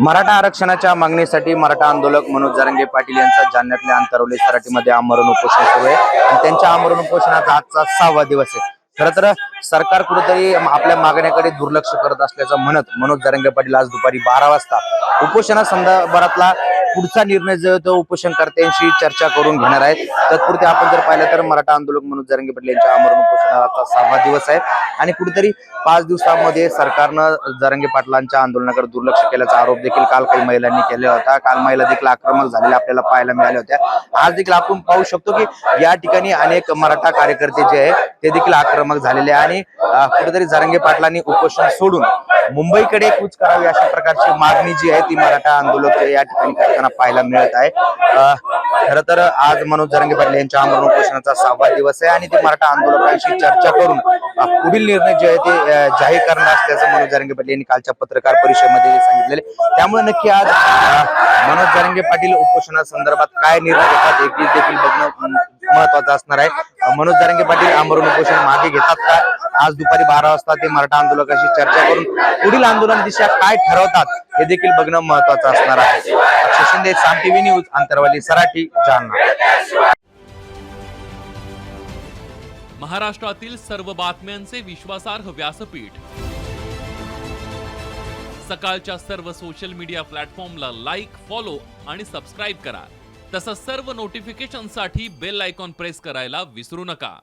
मराठा आरक्षणाच्या मागणीसाठी मराठा आंदोलक मनोज जरंगे पाटील यांचा जालन्यातल्या अंतरवली सराटीमध्ये आमरण उपोषण सुरू आहे. आणि त्यांच्या आमरण उपोषणाचा आजचा सहावा दिवस आहे. खरं तर सरकार कुठेतरी आपल्या मागण्याकडे दुर्लक्ष करत असल्याचं म्हणत मनोज जरंगे पाटील आज दुपारी बारा वाजता उपोषणासंदर्भातला पुढचा निर्णय जो आहे तो उपोषणकर्त्यांशी चर्चा करून घेणार आहे. तत्पुरते आपण जर पाहिलं तर मराठा आंदोलक मनोज जरंगे पाटील यांच्या आमरण उपोषणाचा सहावा दिवस आहे. आणि कुठेतरी पाच दिवसामध्ये सरकारनं जरंगे पाटलांच्या आंदोलनाकडे दुर्लक्ष केल्याचा आरोप देखील काल काही महिलांनी केला होता. काल महिला देखील आक्रमक झालेल्या आपल्याला पाहायला मिळाल्या होत्या. आज देखील आपण पाहू शकतो की या ठिकाणी अनेक मराठा कार्यकर्ते जे आहे ते देखील आक्रमक झालेले आहे. आणि कुठेतरी जरंगे पाटलांनी उपोषण सोडून मुंबईकडे कूच करावी अशा प्रकारची मागणी जी आहे ती मराठा आंदोलक या ठिकाणी करताना पाहायला मिळत आहे. खर खरं तर आज मनोज जरंगे पाटील यांच्या आमरण उपोषणाचा सहावा दिवस आहे आणि ते मराठा आंदोलकांशी चर्चा करून पुढील निर्णय जे आहे ते जाहीर करणार असल्याचं मनोज जरंगे पाटील यांनी कालच्या पत्रकार परिषदेमध्ये सांगितलेले त्यामुळे नक्की आज मनोज जरंगे पाटील उपोषणासंदर्भात काय निर्णय घेतात हे देखील बघणं महत्वाचं असणार आहे. मनोज जरंगे पाटील आमरण उपोषण मागे घेतात का? आज दुपारी बारा वाजता ते मराठा आंदोलकांशी चर्चा करून पुढील आंदोलन दिशा काय ठरवतात हे देखील बघणं महत्वाचं असणार आहे. Akshay Saam TV news Antarwali Sarathi Jalna. महाराष्ट्रातील सर्व बातम्यांचे विश्वासार्ह व्यासपीठ. सकाळच्या सर्व सोशल मीडिया प्लॅटफॉर्मला लाईक फॉलो आणि सबस्क्राईब करा. तसंच सर्व नोटिफिकेशनसाठी बेल आयकॉन प्रेस करायला विसरू नका.